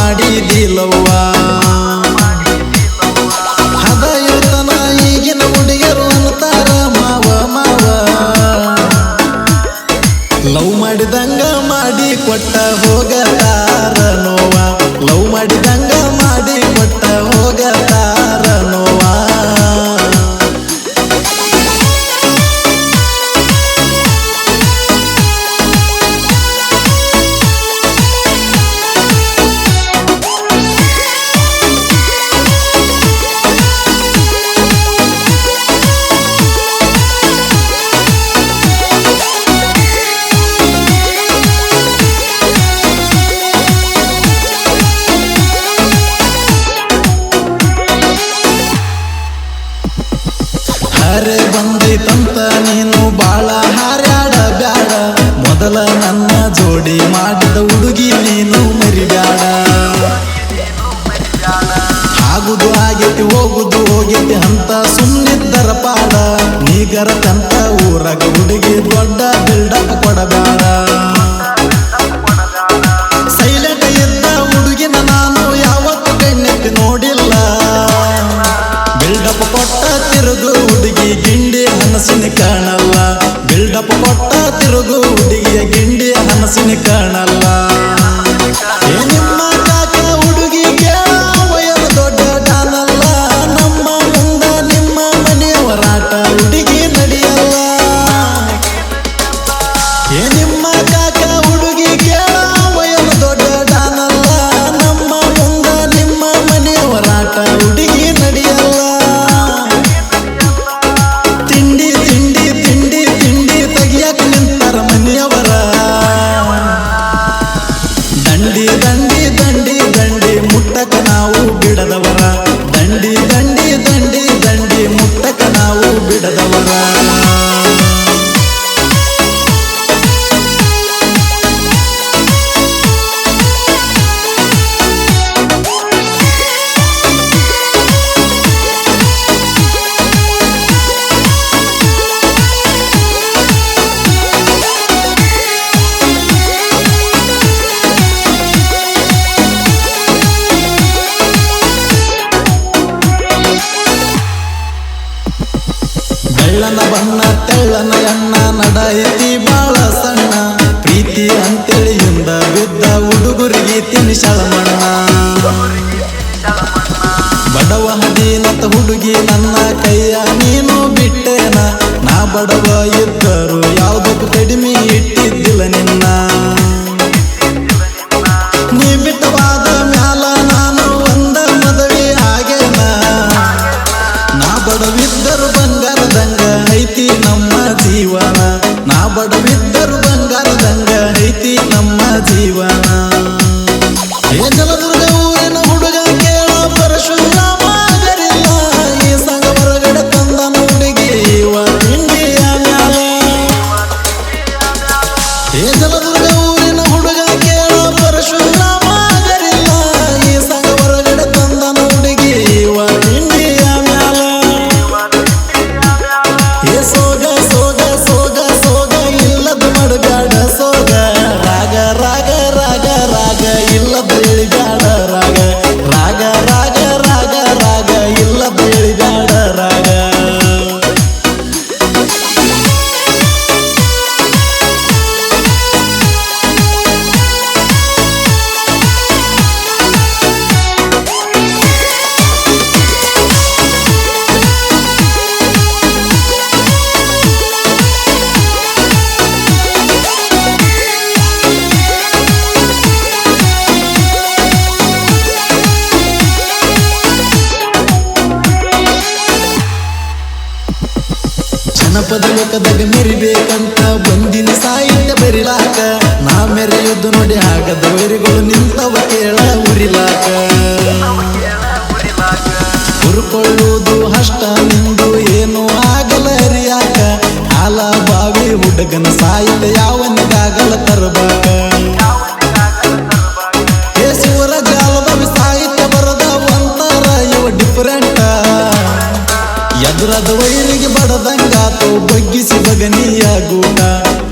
ಮಾಡಿದಿಲ್ಲವ್ವ. ಹದ ಇರ್ತನ ಈಗಿನ ಹುಡುಗರು ಅಂತಾರ ಮಾವ ಮಾವ. ಲವ್ ಮಾಡಿದಂಗ ಮಾಡಿ ಕೊಟ್ಟ ಹೋಗತಾರ ನೋವ. ಲವ್ ಮಾಡಿದಂಗ ಮೊದಲ ನನ್ನ ಜೋಡಿ ಮಾಡಿದ ಹುಡುಗಿ ನೀನು ಮರಿಬ್ಯಾಡ. ಆಗುದು ಆಗೈತಿ, ಹೋಗುದು ಹೋಗೈತಿ ಅಂತ ಸುಮ್ಮನಿದ್ದರ ಪಾಡ. ನೀಗರಕಂತ ಊರಾಗ ಹುಡುಗಿ ದೊಡ್ಡ ಬಿಲ್ಡಪ್ ಕೊಡಬೇಡ ಕೊಟ್ಟ ತಿರುಗು ಹುಡುಗಿ ಗಿಂಡಿ ಹನಸಿನ ಕಾಣಲ್ಲ ಬಿಲ್ಡಪ್ ಕೊಟ್ಟ ತಿರುಗು ಹುಡುಗಿಯ ಗಿಂಡಿ ಹನಸಿನ ಕಾಣಲ್ಲ ಏನಿಮ್ಮ ನಿಮ್ಮ ನಡ ನಡೈತಿ ಬಾಳ ಸಣ್ಣ. ಪ್ರೀತಿ ಅಂತೇಳಿ ಹಿಂದ ಬಿದ್ದ ಹುಡುಗರಿಗೆ ತಿನಿಸಳ ಮಣ್ಣ ಬಡವ ಹದಿನತ್ತ ಹುಡುಗಿ ನನ್ನ ಕೈಯ ನೀನು ಬಿಟ್ಟೇನ. ನಾ ಬಡವ ಜಲದುರ್ಗ ಊರಿನ ಹುಡುಗ ಕೇಳ ಪರಶುರಾಮ ಈ ಸಂಘ ಹೊರಗಡೆ ತಂದನ ಹುಡುಗಿ ಇವ ತಿಂಡಿಯ ಏ ಜಲದುರ್ಗ ಜನಪದ ಲೋಕದಾಗ ಮೆರಿಬೇಕಂತ ಬಂದಿನ ಸಾಹಿತ್ಯ ಬರಿಲಾಕ, ನಾ ಮೆರೆಯುವುದು ನೋಡಿ ಆಗದ ವೈರಿಗಳು ನಿಂತವ ಕೇಳ ಉರಿಲಾಕ. ಹುರ್ಕೊಳ್ಳುವುದು ಅಷ್ಟ ನಿಂದು ಏನು ಆಗಲ ಅರಿಯಾಕ, ಹಾಲ ಬಾವಿ ಹುಡುಗನ ಸಾಹಿತ್ಯ ಯಾವನಿಗಾಗಲ ತರಬಾಕ. ಬಗ್ಗಿಸಿ ಗೂಟ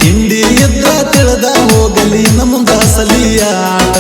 ತಿಂಡಿ ಎದ್ದ ತಿಳಿದ ಹೋಗಲಿ ನಮ್ಮದಾಸಲಿಯಾಟ